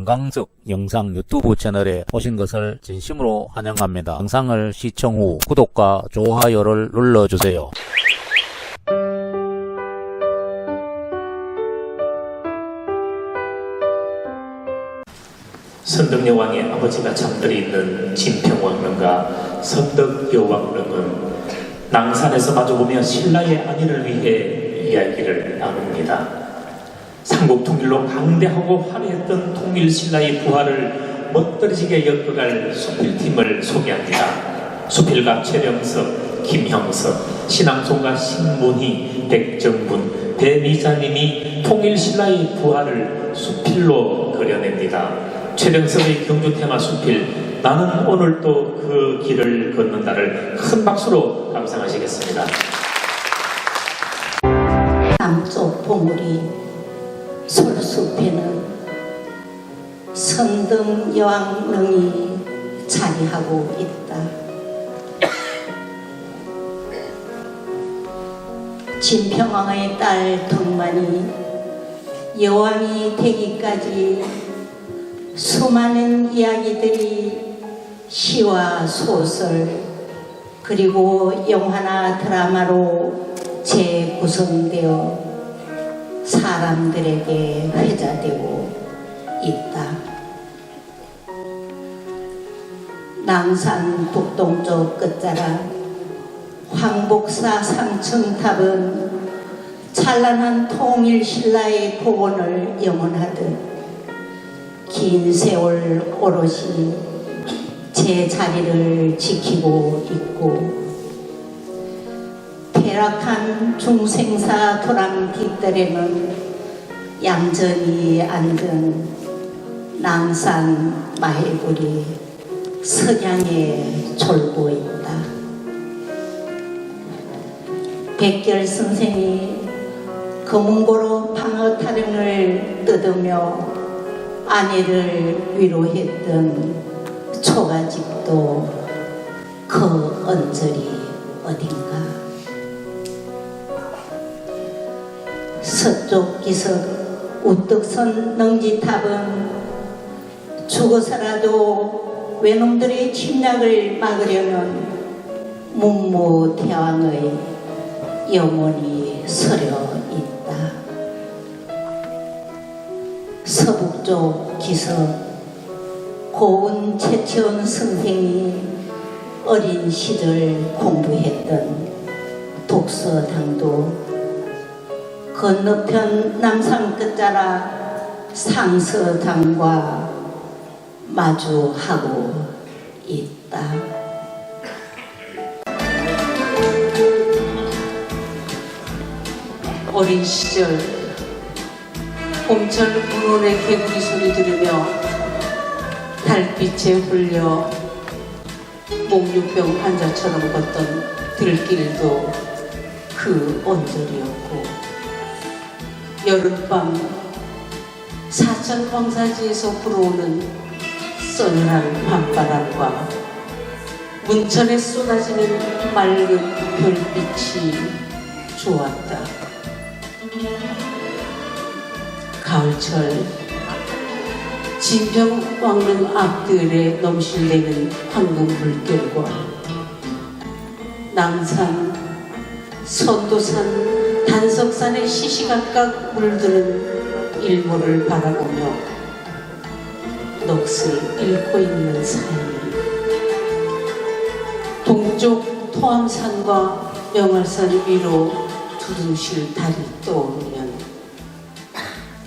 김광석 영상 유튜브 채널에 오신 것을 진심으로 환영합니다. 영상을 시청 후 구독과 좋아요를 눌러주세요. 선덕여왕의 아버지가 잠들어 있는 진평왕릉과 선덕여왕릉은 낭산에서 마주보며 신라의 안위를 위해 이야기를 나눕니다. 삼국 통일로 강대하고 화려했던 통일 신라의 부활을 멋들어지게 엮어갈 수필팀을 소개합니다. 수필가 최령석, 김형석, 신앙송가 신문희, 백정분, 배미자님이 통일 신라의 부활을 수필로 그려냅니다. 최령석의 경주 테마 수필 나는 오늘 또그 길을 걷는다를 큰 박수로 감상하시겠습니다. 남쪽 봉우리 솔 숲에는 선등 여왕릉이 자리하고 있다. 진평왕의 딸 덕만이 여왕이 되기까지 수많은 이야기들이 시와 소설 그리고 영화나 드라마로 재구성되어 사람들에게 회자되고 있다. 낭산 북동쪽 끝자락 황복사 삼층탑은 찬란한 통일 신라의 복원을 영원하듯 긴 세월 오롯이 제 자리를 지키고 있고 폐락한 중생사 도랑 뒷뜰에는 얌전히 앉은 낭산 마해불이 석양에 졸고 있다. 백결 선생이 검은고로 방어 타령을 뜯으며 아내를 위로했던 초가집도 그 언저리 어딘가 서쪽 기슭 우뚝선 능지탑은 죽어서라도 외놈들의 침략을 막으려는 문무대왕의 영혼이 서려 있다. 서북쪽 기슭 고운 최치원 선생이 어린 시절 공부했던 독서당도 건너편 남산 끝자락 상서당과 마주하고 있다. 어린 시절 봄철 문온의 개구리 소리 들으며 달빛에 홀려 목류병 환자처럼 걷던 들길도 그 언저리였고 여름밤 사천 황사지에서 불어오는 썰한 밤바람과 문천에 쏟아지는 맑은 별빛이 좋았다. 가을철 진평 왕릉 앞들에 넘실대는 황금 물결과 남산 선도산 단석산의 시시각각 물드는 일몰을 바라보며 넋을 잃고 있는 사이 동쪽 토암산과 명월산 위로 두둥실 달이 떠오르면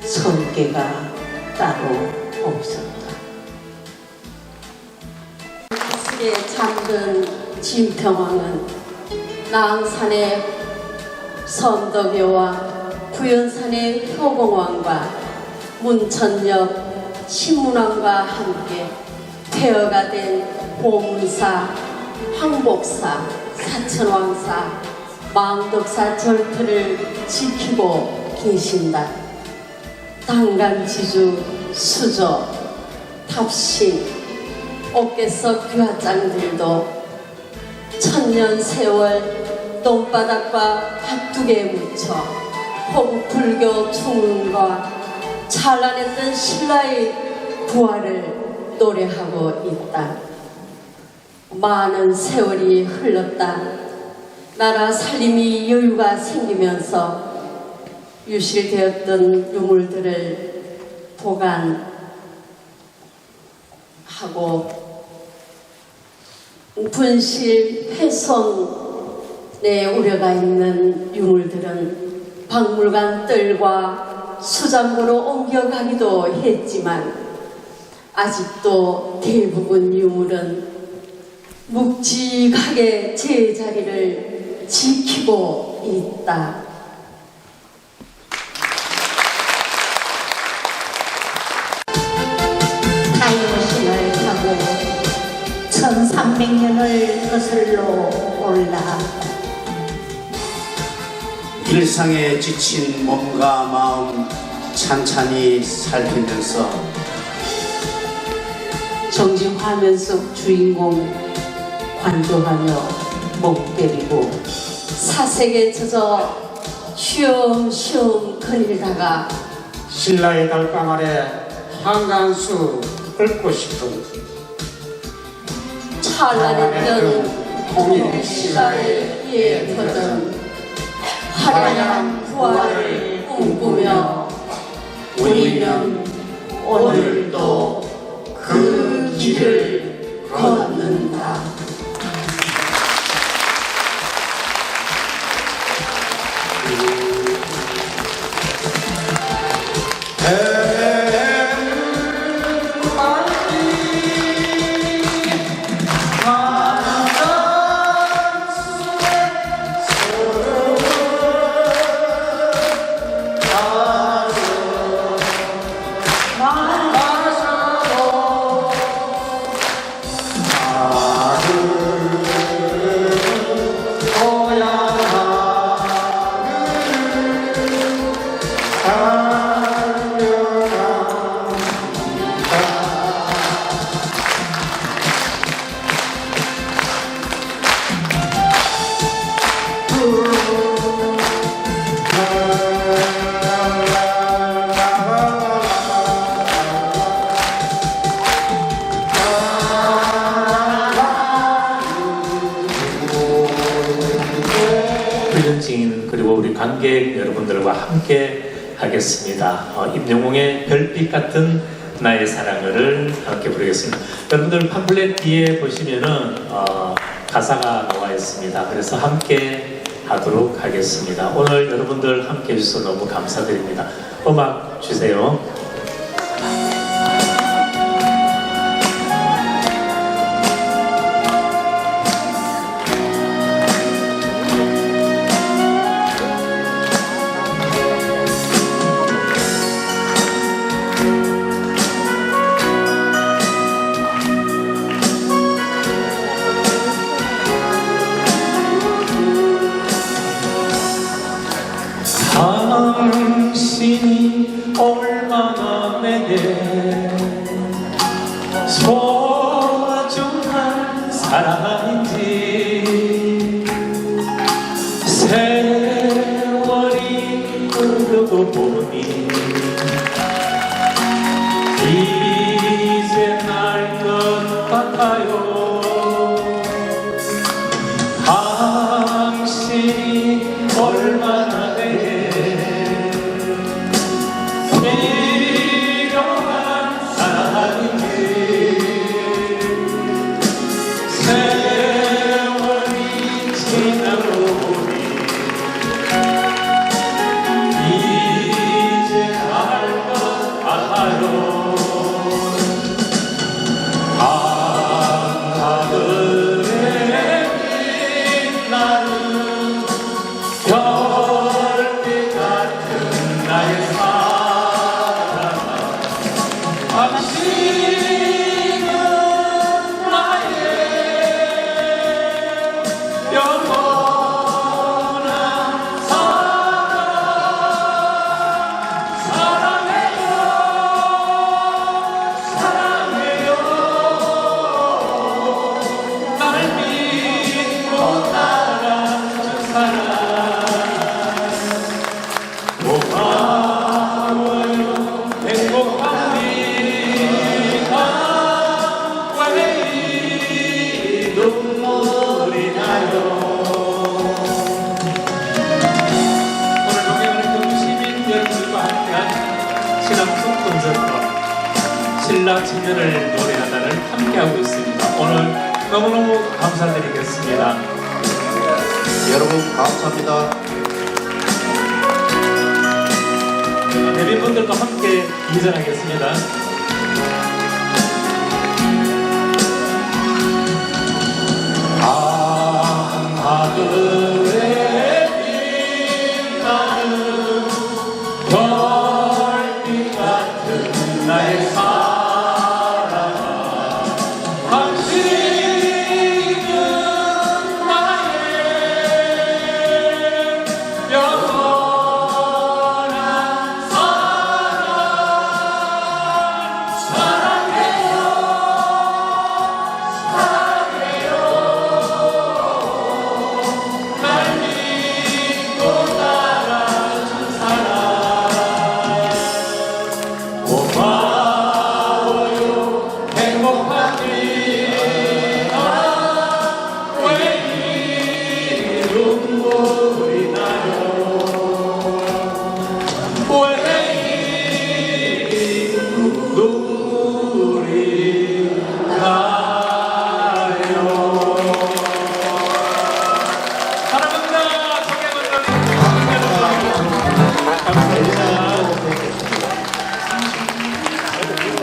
성계가 따로 없었다. 스에 잠든 진평왕은 나항산의 선덕여왕, 구연산의 효공왕과 문천역 신문왕과 함께 폐허가 된 보문사, 황복사, 사천왕사, 망덕사 절터를 지키고 계신다. 당간지주, 수저, 탑신, 옥계석 귀화장들도 천년 세월 똥바닥과 핫두개에 묻혀 호국 불교 총론과 찬란했던 신라의 부활을 노래하고 있다. 많은 세월이 흘렀다. 나라 살림이 여유가 생기면서 유실되었던 유물들을 보관하고 분실 훼손 의 우려가 있는 유물들은 박물관 뜰과 수장고로 옮겨가기도 했지만 아직도 대부분 유물은 묵직하게 제자리를 지키고 있다. 타이머신을 타고 1300년을 거슬러 올라 일상에 지친 몸과 마음 찬찬히 살피면서 정진화면 속 주인공 관조하며 목 때리고 사색에 젖어 쉬엄쉬엄 거닐다가 신라의 달방 아래 한간수 읊고 싶은 찬란했던 통일 시간을 위해 터전 화려한 부활을 꿈꾸며 우리는 오늘도 그 길을 걷는다. 관객 여러분들과 함께 하겠습니다. 어, 임영웅의 별빛 같은 나의 사랑을 함께 부르겠습니다. 여러분들 팜플렛 뒤에 보시면은 어, 가사가 나와 있습니다. 그래서 함께 하도록 하겠습니다. 오늘 여러분들 함께 해주셔서 너무 감사드립니다. 음악 주세요. 당신이 얼마나 내게 소중한 사랑인지. 세월이 흐르고 보니 이제 날 것 같아요 청년을 노래하다를 함께하고 있습니다. 오늘 너무너무 감사드리겠습니다. 여러분 감사합니다. 대비분들과 함께 인사하겠습니다.